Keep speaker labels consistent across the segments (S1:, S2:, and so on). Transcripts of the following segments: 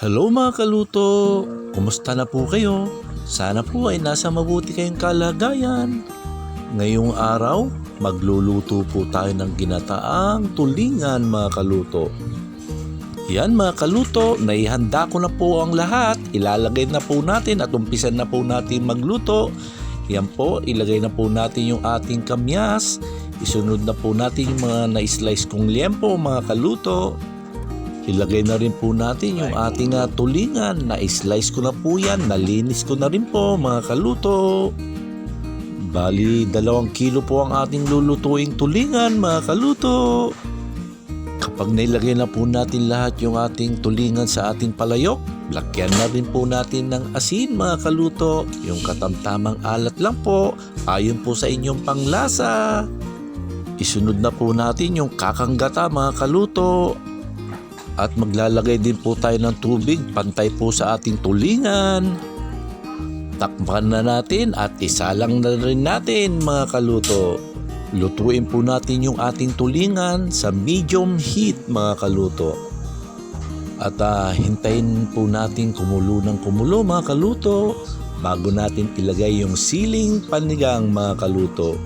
S1: Hello mga kaluto! Kumusta na po kayo? Sana po ay nasa mabuti kayong kalagayan. Ngayong araw, magluluto po tayo ng ginataang tulingan mga kaluto. Yan mga kaluto, naihanda ko na po ang lahat. Ilalagay na po natin at umpisan na po natin magluto. Yan po, ilagay na po natin yung ating kamyas. Isunod na po natin yung mga na-slice kong liempo mga kaluto. Ilagay na rin po natin yung ating ah, tulingan. Na-slice ko na po yan. Nalinis ko na rin po mga kaluto. Bali, dalawang kilo po ang ating lulutuing tulingan mga kaluto. Kapag nailagay na po natin lahat yung ating tulingan sa ating palayok, lagyan na rin po natin ng asin mga kaluto. Yung katamtamang alat lang po, ayon po sa inyong panglasa. Isunod na po natin yung kakanggata mga kaluto. At maglalagay din po tayo ng tubig pantay po sa ating tulingan. Takpan na natin at isalang na rin natin mga kaluto. Lutuin po natin yung ating tulingan sa medium heat mga kaluto. At ah, hintayin po natin kumulo ng kumulo mga kaluto bago natin ilagay yung siling panigang mga kaluto.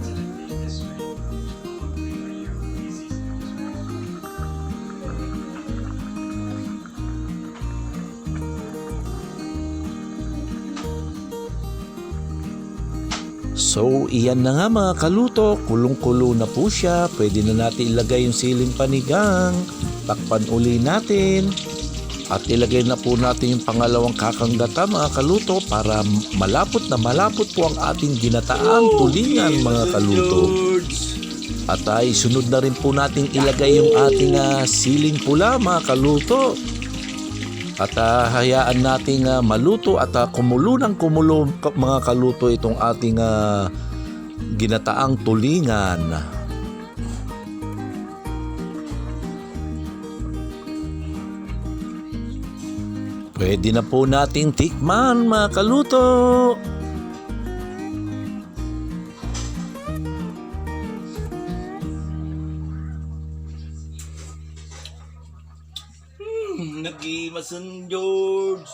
S1: So, iyan na nga mga kaluto. Kulong-kulo na po siya. Pwede na natin ilagay yung siling panigang. Takpan uli natin. At ilagay na po natin yung pangalawang kakanggata mga kaluto para malapot na malapot po ang ating ginataang tulingan mga kaluto. At ay sunod na rin po natin ilagay yung ating ah, siling pula mga kaluto. At ah, hayaan nating ah, maluto at ah, kumulo ng kumulo mga kaluto itong ating ah, ginataang tulingan. Pwede na po nating tikman mga kaluto.
S2: Nag-imasan, George.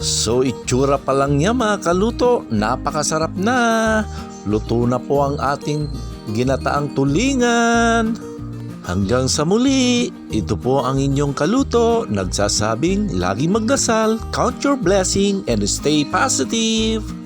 S1: So itsura pa lang niya mga kaluto, napakasarap na. Luto na po ang ating ginataang tulingan. Hanggang sa muli, ito po ang inyong kaluto, nagsasabing lagi magdasal, count your blessing and stay positive.